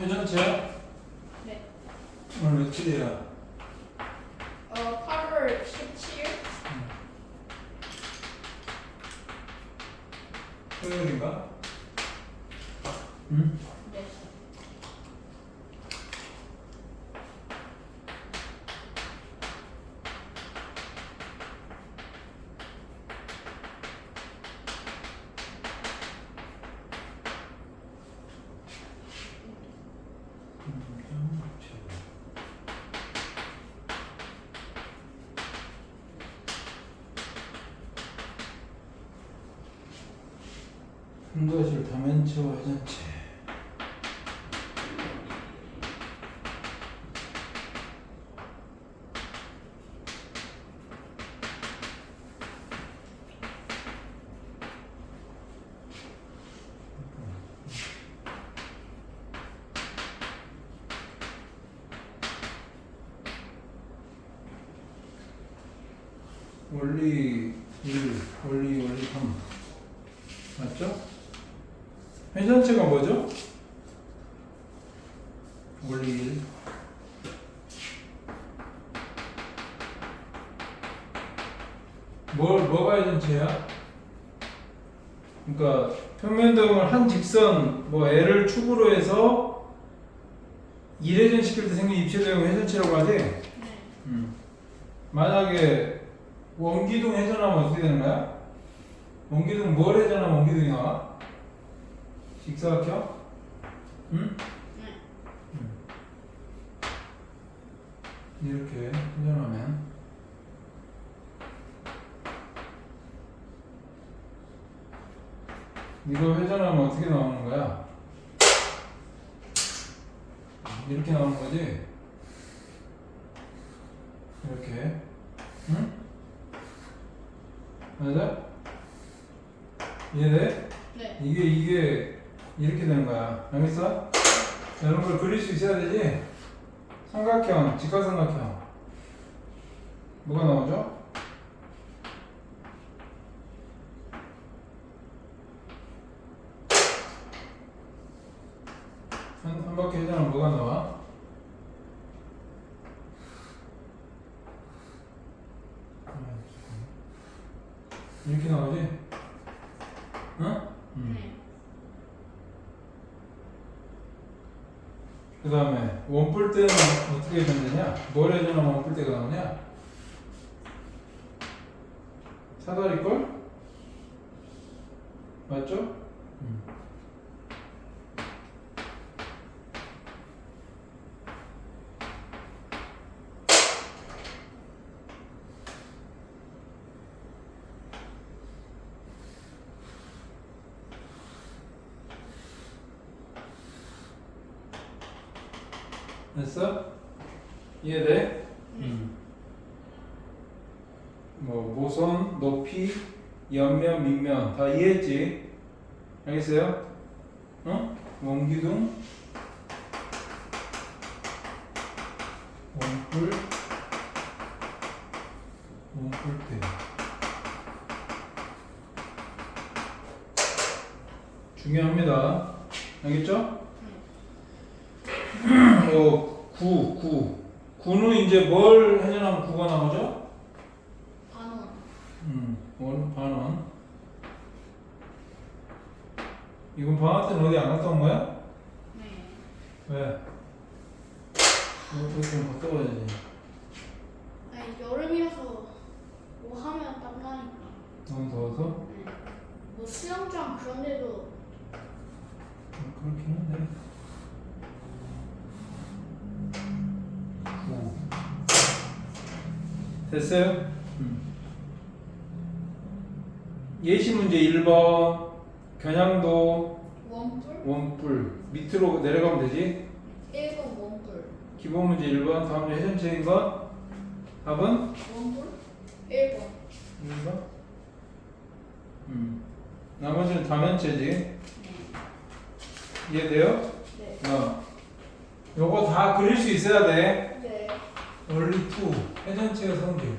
회전체야? 네. 오늘 며칠이야? 어, 8월 17일? 토요일인가? 응? 네. 흥거실 다면체와 회전체 원리 1, 원리 원리 3 맞죠? 회전체가 뭐죠? 원리 1 뭘, 뭐가 회전체야? 그러니까 평면등을 한 직선 뭐 L을 축으로 해서 1회전 시킬 때 생긴 입체도형 회전체라고 하지? 네. 음. 만약에 원기둥 회전하면 어떻게 되는 거야? 원기둥 뭘 회전하면 원기둥이 나와? 직사각형? 응? 네. 이렇게 회전하면 이거 회전하면 어떻게 나오는 거야? 이렇게 나오는 거지? 이렇게 응? 맞아? 이해돼? 네. 이게 이게 이렇게 되는 거야. 알겠어? 이런 걸 그릴 수 있어야 되지. 삼각형, 직각삼각형. 뭐가 나오죠? 한, 한 바퀴 회전하면 뭐가 나와? 이렇게 나오지? 응? 음. 네. 그 다음에 원뿔 때는 어떻게 변되냐? 뭘 해주면 원뿔 때가 나오냐? 사다리꼴? 맞죠? 음. 했어? 이해돼? 음. 음. 뭐 모선, 높이, 옆면, 밑면 다 이해했지? 알겠어요? 어? 원기둥, 원뿔, 원뿔대 중요합니다. 알겠죠? 요 네. 뭐, 구, 구. 구는 이제 뭘 해전하면 구가 나오죠? 반원. 음, 원, 반원. 이건 방학 때는 어디 안 갔다 온 거야? 네. 왜? 이거 좀 갔다 와야지. 됐어요? 음. 예시 문제 1번. 겨냥도 원뿔? 원뿔 밑으로 내려가면 되지 1번 원뿔. 기본 문제 1번 다음 문제 회전체인 거 답은 원뿔? 1번. 1번 음. 나머지는 다면체지 네. 이해돼요? 네. 어 요거 다 그릴 수 있어야 돼 2 회전체의 성질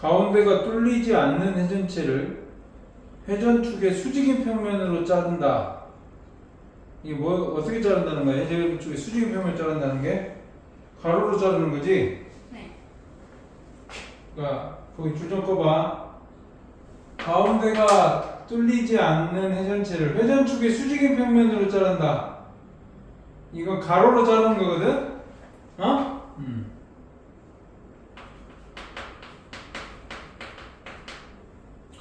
가운데가 뚫리지 않는 회전체를 회전축의 수직인 평면으로 자른다. 이게 뭐 어떻게 자른다는 거야? 회전축의 수직인 평면을 자른다는 게 가로로 자르는 거지. 네. 그러니까 거기 줄좀 꺼봐. 가운데가 뚫리지 않는 회전체를 회전축의 수직인 평면으로 자른다. 이건 가로로 자르는 거거든. 어? 음.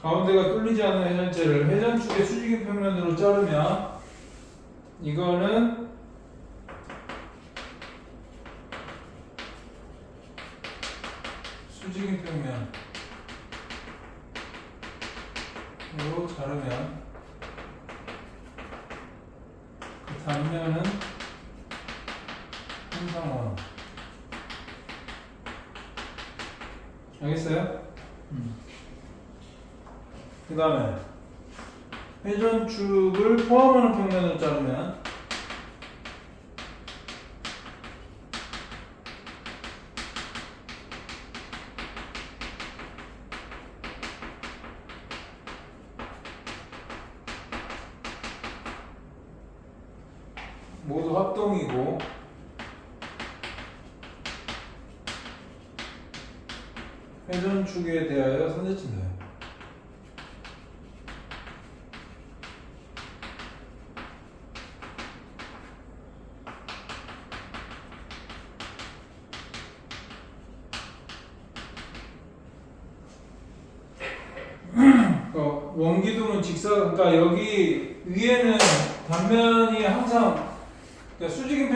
가운데가 뚫리지 않는 회전체를 회전축의 수직인 평면으로 자르면 이거는 수직인 평면으로 자르면 그 단면은 항상원 알겠어요? 그 다음에 회전축을 포함하는 평면으로 자르면 모두 합동이고 회전축에 대하여 선제친다. 어, 원기둥은 직사, 그러니까 여기 위에는 단면이 항상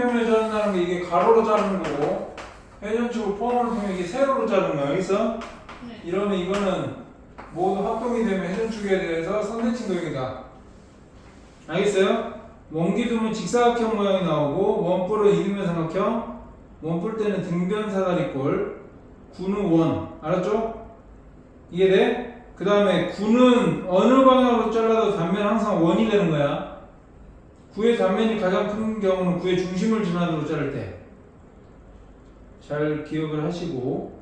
평면을 자른다는 게 이게 가로로 자르는 거고 회전축을 포함하는 평면 이게 세로로 자르는 거야. 여기서 네. 이러면 이거는 모두 합동이 되면 회전축에 대해서 선대칭 도형이다. 알겠어요? 원기둥은 직사각형 모양이 나오고 원뿔은 이등변 삼각형, 원뿔 때는 등변 사다리꼴, 구는 원. 알았죠? 이해돼? 그 다음에 구는 어느 방향으로 잘라도 단면 항상 원이 되는 거야. 구의 단면이 가장 큰 경우는 구의 중심을 지나도록 자를 때. 잘 기억을 하시고.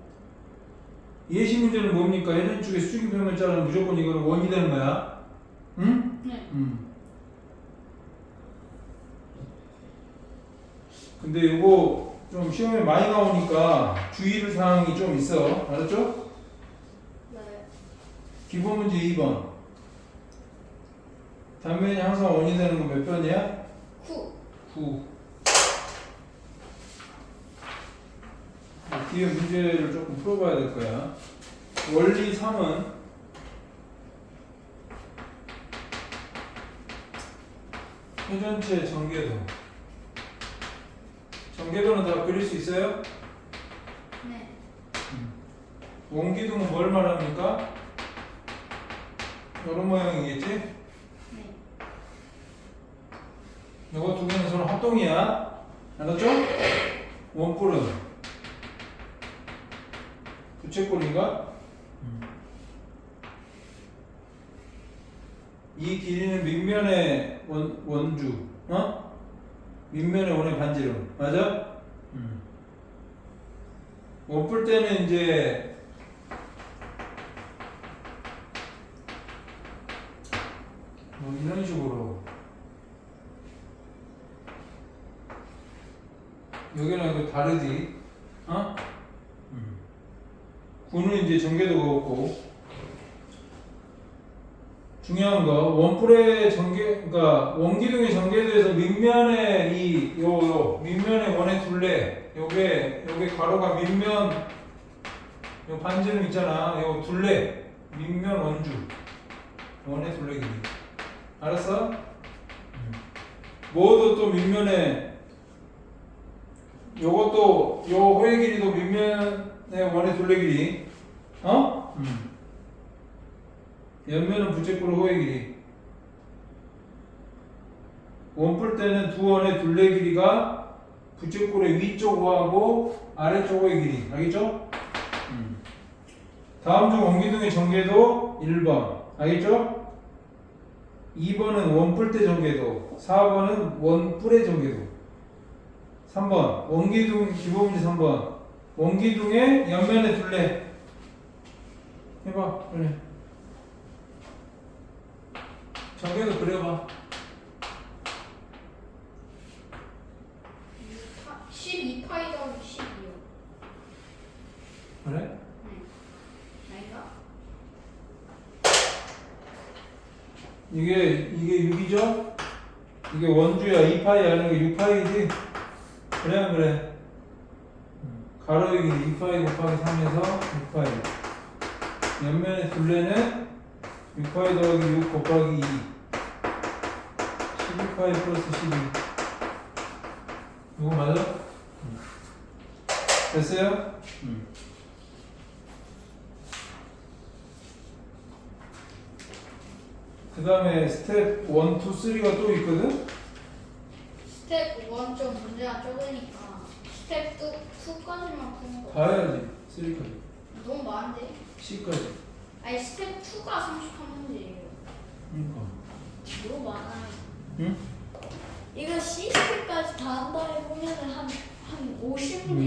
예시 문제는 뭡니까? 회전축의 수직인 평면 자르면 무조건 이거는 원이 되는 거야. 응? 네. 음. 근데 이거 좀 시험에 많이 나오니까 주의를 사항이 좀 있어. 알았죠? 네. 기본 문제 2번. 단면이 항상 원이 되는 건 몇 번이야? 구. 9. 뒤에 문제를 조금 풀어봐야 될 거야. 원리 3은 회전체 전개도. 전개도는 다 그릴 수 있어요? 네. 원기둥은 뭘 말합니까? 이런 모양이겠지? 네. 이거 두 개는 서로 합동이야. 알았죠? 원뿔은 부채꼴인가? 이 길이는 밑면의 원, 원주, 어? 밑면의 원의 반지름, 맞아? 원뿔 때는 이제 뭐 이런 식으로 여기랑 이거 다르지? 어? 구는 이제 전개도가 없고 중요한 거 원뿔의 전개 그러니까 원기둥의 전개도에서 밑면의 이요 요 밑면의 원의 둘레 요게 요게 가로가 밑면 요 반지름 있잖아 요 둘레 밑면 원주 원의 둘레 길이 알았어? 모두 또 밑면에 요것도 요 호의 길이도 밑면의 원의 둘레 길이. 어? 옆면은 부채꼴 호의 길이. 원뿔 때는 두 원의 둘레 길이가 부채꼴의 위쪽 호하고 아래쪽 호의 길이. 알겠죠? 다음 중 원기둥의 전개도 1번. 알겠죠? 2번은 원뿔대 전개도 4번은 원뿔의 전개도 3번 원기둥 기본문제 3번 원기둥의 옆면의 둘레 해봐 빨리 전개도 그려봐 12파이 더하기 12요. 그래? 네. 아닌가? 이게 이게 6이죠? 이게 원주야 2파이 아니고 6파이지? 그래 안 그래? 가로 여기 2파이 곱하기 3에서 6파이 옆면의 둘레는 6파이 더하기 6 곱하기 2 12파이 플러스 12 이거 맞아? 됐어요? 그 다음에 스텝 1, 2, 3가 또 있거든? 스텝 1좀 문제가 적으니까 스텝 2, 2까지만 푸는 거. 다 해야지 3까지 너무 많은데? C까지 아니 스텝 2가 33문제예요. 그러니까 너무 많아요. 응? 이거 C 스텝까지 다 한다 해보면은 한, 한 50문제